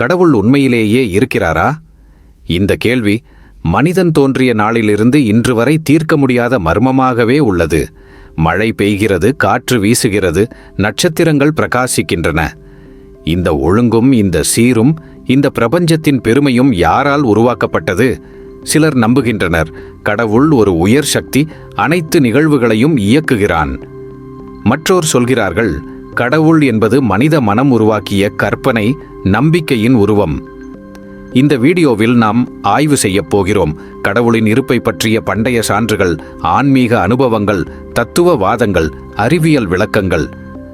கடவுள் உண்மையிலேயே இருக்கிறாரா? இந்த கேள்வி மனிதன் தோன்றிய நாளிலிருந்து இன்று வரை தீர்க்க முடியாத மர்மமாகவே உள்ளது. மழை பெய்கிறது காற்று வீசுகிறது நட்சத்திரங்கள் பிரகாசிக்கின்றன. இந்த ஒழுங்கும் இந்த சீரும் இந்த பிரபஞ்சத்தின் பெருமையும் யாரால் உருவாக்கப்பட்டது? சிலர் நம்புகின்றனர் கடவுள் ஒரு உயர் சக்தி அனைத்து நிகழ்வுகளையும் இயக்குகிறான். மற்றோர் சொல்கிறார்கள் கடவுள் என்பது மனித மனம் உருவாக்கிய கற்பனை நம்பிக்கையின் உருவம். இந்த வீடியோவில் நாம் ஆய்வு செய்யப் போகிறோம். கடவுளின் இருப்பை பற்றிய பண்டைய சான்றுகள் ஆன்மீக அனுபவங்கள் தத்துவ வாதங்கள் அறிவியல் விளக்கங்கள்.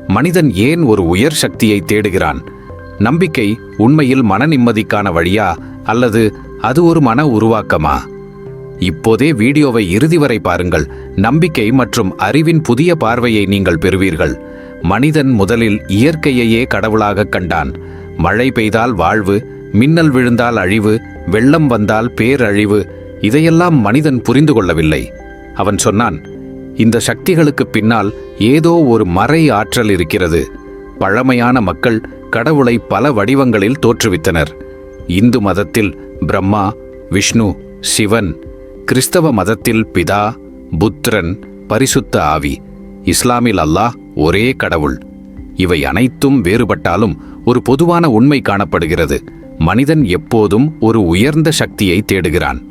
மனிதன் ஏன் ஒரு உயர் சக்தியை தேடுகிறான்? நம்பிக்கை உண்மையில் மன நிம்மதிக்கான வழியா அல்லது அது ஒரு மன உருவாக்கமா? இப்போதே வீடியோவை இறுதி வரை பாருங்கள். நம்பிக்கை மற்றும் அறிவின் புதிய பார்வையை நீங்கள் பெறுவீர்கள். மனிதன் முதலில் இயற்கையையே கடவுளாகக் கண்டான். மழை பெய்தால் வாழ்வு மின்னல் விழுந்தால் அழிவு வெள்ளம் வந்தால் பேரழிவு இதையெல்லாம் மனிதன் புரிந்து கொள்ளவில்லை. அவன் சொன்னான் இந்த சக்திகளுக்கு பின்னால் ஏதோ ஒரு மறை ஆற்றல் இருக்கிறது. பழமையான மக்கள் கடவுளை பல வடிவங்களில் தோற்றுவித்தனர். இந்து மதத்தில் பிரம்மா விஷ்ணு சிவன் கிறிஸ்தவ மதத்தில் பிதா புத்திரன் பரிசுத்த ஆவி இஸ்லாமில் அல்லாஹ் ஒரே கடவுள். இவை அனைத்தும் வேறுபட்டாலும் ஒரு பொதுவான உண்மை காணப்படுகிறது. மனிதன் எப்போதும் ஒரு உயர்ந்த சக்தியை தேடுகிறான்.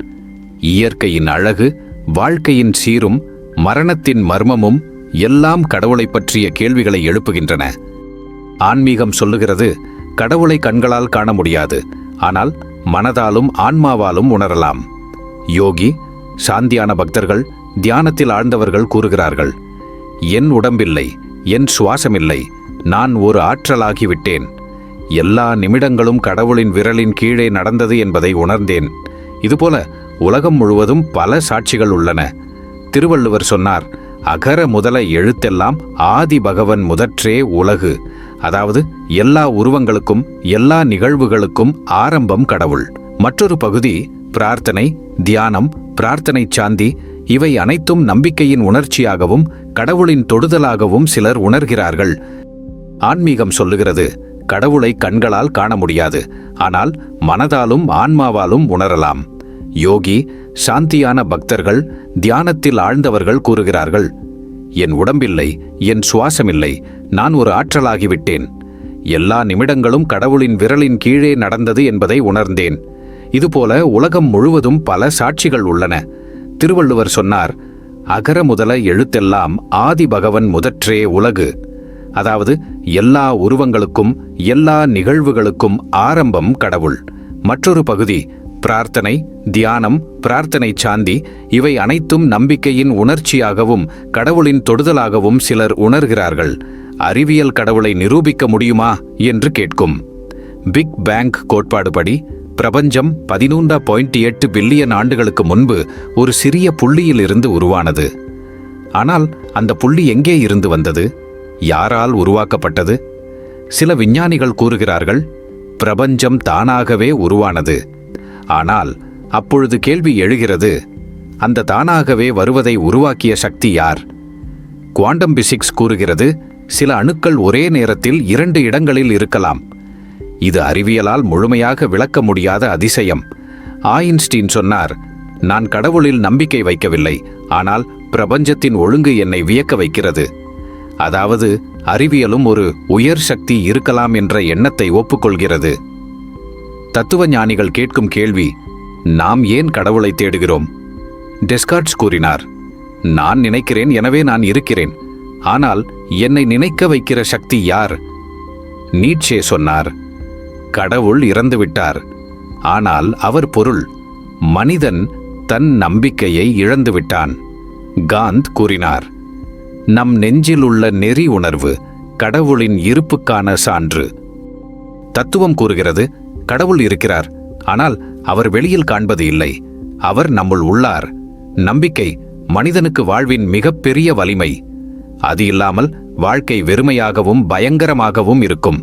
இயற்கையின் அழகு வாழ்க்கையின் சீரும் மரணத்தின் மர்மமும் எல்லாம் கடவுளைப் பற்றிய கேள்விகளை எழுப்புகின்றன. ஆன்மீகம் சொல்லுகிறது கடவுளை கண்களால் காண முடியாது ஆனால் மனதாலும் ஆன்மாவாலும் உணரலாம். யோகி சாந்தியான பக்தர்கள் தியானத்தில் ஆழ்ந்தவர்கள் கூறுகிறார்கள் என் உடம்பில்லை என் சுவாசமில்லை. நான் ஒரு ஆற்றலாகிவிட்டேன். எல்லா நிமிடங்களும் கடவுளின் விரலின் கீழே நடந்தது என்பதை உணர்ந்தேன். இதுபோல உலகம் முழுவதும் பல சாட்சிகள் உள்ளன. திருவள்ளுவர் சொன்னார் அகர முதல எழுத்தெல்லாம் ஆதி பகவன் முதற்றே உலகு. அதாவது எல்லா உருவங்களுக்கும் எல்லா நிகழ்வுகளுக்கும் ஆரம்பம் கடவுள். மற்றொரு பகுதி பிரார்த்தனை தியானம் பிரார்த்தனை சாந்தி இவை அனைத்தும் நம்பிக்கையின் உணர்ச்சியாகவும் கடவுளின் தொடுதலாகவும் சிலர் உணர்கிறார்கள். ஆன்மீகம் சொல்லுகிறது கடவுளை கண்களால் காண முடியாது ஆனால் மனதாலும் ஆன்மாவாலும் உணரலாம். யோகி சாந்தியான பக்தர்கள் தியானத்தில் ஆழ்ந்தவர்கள் கூறுகிறார்கள் என் உடம்பில்லை என் சுவாசமில்லை நான் ஒரு ஆற்றலாகிவிட்டேன். எல்லா நிமிடங்களும் கடவுளின் விரலின் கீழே நடந்தது என்பதை உணர்ந்தேன். இதுபோல உலகம் முழுவதும் பல சாட்சிகள் உள்ளன. திருவள்ளுவர் சொன்னார் அகர முதல எழுத்தெல்லாம் ஆதி பகவன் முதற்றே உலகு. அதாவது எல்லா உருவங்களுக்கும் எல்லா நிகழ்வுகளுக்கும் ஆரம்பம் கடவுள். மற்றொரு பகுதி பிரார்த்தனை தியானம் பிரார்த்தனை சாந்தி இவை அனைத்தும் நம்பிக்கையின் உணர்ச்சியாகவும் கடவுளின் தொடுதலாகவும் சிலர் உணர்கிறார்கள். அறிவியல் கடவுளை நிரூபிக்க முடியுமா? என்று கேட்கும். பிக் பேங்க் கோட்பாடுபடி பிரபஞ்சம் பதினொன்றா பாயிண்ட் எட்டு பில்லியன் ஆண்டுகளுக்கு முன்பு ஒரு சிறிய புள்ளியில் இருந்து உருவானது. ஆனால் அந்த புள்ளி எங்கே இருந்து வந்தது? யாரால் உருவாக்கப்பட்டது? சில விஞ்ஞானிகள் கூறுகிறார்கள் பிரபஞ்சம் தானாகவே உருவானது. ஆனால் அப்பொழுது கேள்வி எழுகிறது அந்த தானாகவே வருவதை உருவாக்கிய சக்தி யார்? குவாண்டம் பிசிக்ஸ் கூறுகிறது சில அணுக்கள் ஒரே நேரத்தில் இரண்டு இடங்களில் இருக்கலாம். இது அறிவியலால் முழுமையாக விளக்க முடியாத அதிசயம். ஆயின்ஸ்டீன் சொன்னார் நான் கடவுளில் நம்பிக்கை வைக்கவில்லை ஆனால் பிரபஞ்சத்தின் ஒழுங்கு என்னை வியக்க வைக்கிறது. அதாவது அறிவியலும் ஒரு உயர் சக்தி இருக்கலாம் என்ற எண்ணத்தை ஒப்புக்கொள்கிறது. தத்துவ ஞானிகள் கேட்கும் கேள்வி நாம் ஏன் கடவுளை தேடுகிறோம்? டெஸ்கார்ட்ஸ் கூறினார் நான் நினைக்கிறேன் எனவே நான் இருக்கிறேன் ஆனால் என்னை நினைக்க வைக்கிற சக்தி யார்? நீட்சே சொன்னார் கடவுள் இறந்துவிட்டார். ஆனால் அவர் பொருள் மனிதன் தன் நம்பிக்கையை இழந்துவிட்டான். காந்த் கூறினார் நம் நெஞ்சில் உள்ள நெறி உணர்வு கடவுளின் இருப்புக்கான சான்று. தத்துவம் கூறுகிறது கடவுள் இருக்கிறார் ஆனால் அவர் வெளியில் காண்பது இல்லை. அவர் நம்முள் உள்ளார். நம்பிக்கை மனிதனுக்கு வாழ்வின் மிகப்பெரிய வலிமை. அது இல்லாமல் வாழ்க்கை வெறுமையாகவும் பயங்கரமாகவும் இருக்கும்.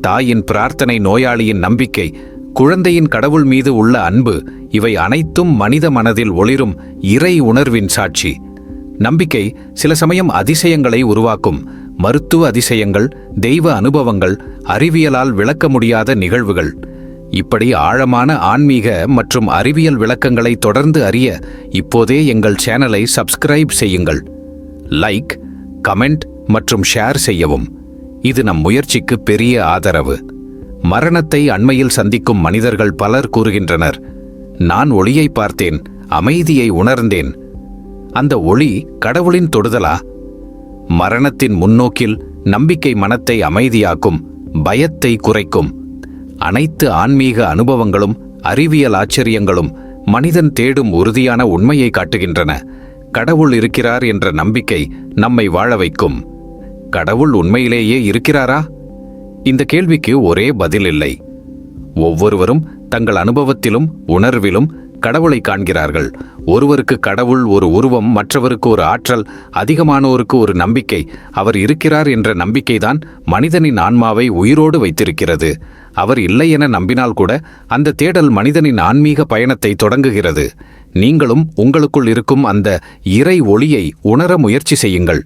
தாயின் பிரார்த்தனை நோயாளியின் நம்பிக்கை குழந்தையின் கடவுள் மீது உள்ள அன்பு இவை அனைத்தும் மனித மனதில் ஒளிரும் இறை உணர்வின் சாட்சி. நம்பிக்கை சில சமயம் அதிசயங்களை உருவாக்கும் மருத்துவ அதிசயங்கள் தெய்வ அனுபவங்கள் அறிவியலால் விளக்க முடியாத நிகழ்வுகள். இப்படி ஆழமான ஆன்மீக மற்றும் அறிவியல் விளக்கங்களை தொடர்ந்து அறிய இப்போதே எங்கள் சேனலை சப்ஸ்கிரைப் செய்யுங்கள். லைக் கமெண்ட் மற்றும் ஷேர் செய்யவும். இது நம் முயற்சிக்கு பெரிய ஆதரவு. மரணத்தை அண்மையில் சந்திக்கும் மனிதர்கள் பலர் கூறுகின்றனர். நான் ஒளியை பார்த்தேன் அமைதியை உணர்ந்தேன். அந்த ஒளி கடவுளின் தொடுதலா? மரணத்தின் முன்னோக்கில் நம்பிக்கை மனத்தை அமைதியாக்கும் பயத்தை குறைக்கும். அனைத்து ஆன்மீக அனுபவங்களும் அறிவியல் ஆச்சரியங்களும் மனிதன் தேடும் உறுதியான உண்மையை காட்டுகின்றன. கடவுள் இருக்கிறார் என்ற நம்பிக்கை நம்மை வாழ வைக்கும். கடவுள் உண்மையிலேயே இருக்கிறாரா? இந்த கேள்விக்கு ஒரே பதில் இல்லை. ஒவ்வொருவரும் தங்கள் அனுபவத்திலும் உணர்விலும் கடவுளை காண்கிறார்கள். ஒருவருக்கு கடவுள் ஒரு உருவம் மற்றவருக்கு ஒரு ஆற்றல் அதிகமானோருக்கு ஒரு நம்பிக்கை. அவர் இருக்கிறார் என்ற நம்பிக்கைதான் மனிதனின் ஆன்மாவை உயிரோடு வைத்திருக்கிறது. அவர் இல்லை என நம்பினால் கூட அந்த தேடல் மனிதனின் ஆன்மீக பயணத்தை தொடங்குகிறது. நீங்களும் உங்களுக்குள் இருக்கும் அந்த இறை ஒளியை உணர முயற்சி செய்யுங்கள்.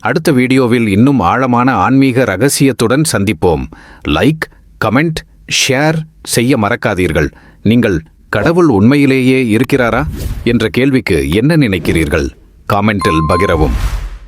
அடுத்த வீடியோவில் இன்னும் ஆழமான ஆன்மீக ரகசியத்துடன் சந்திப்போம். லைக் கமெண்ட் ஷேர் செய்ய மறக்காதீர்கள். நீங்கள் கடவுள் உண்மையிலேயே இருக்கிறாரா? என்ற கேள்விக்கு என்ன நினைக்கிறீர்கள்? காமெண்டில் பகிரவும்.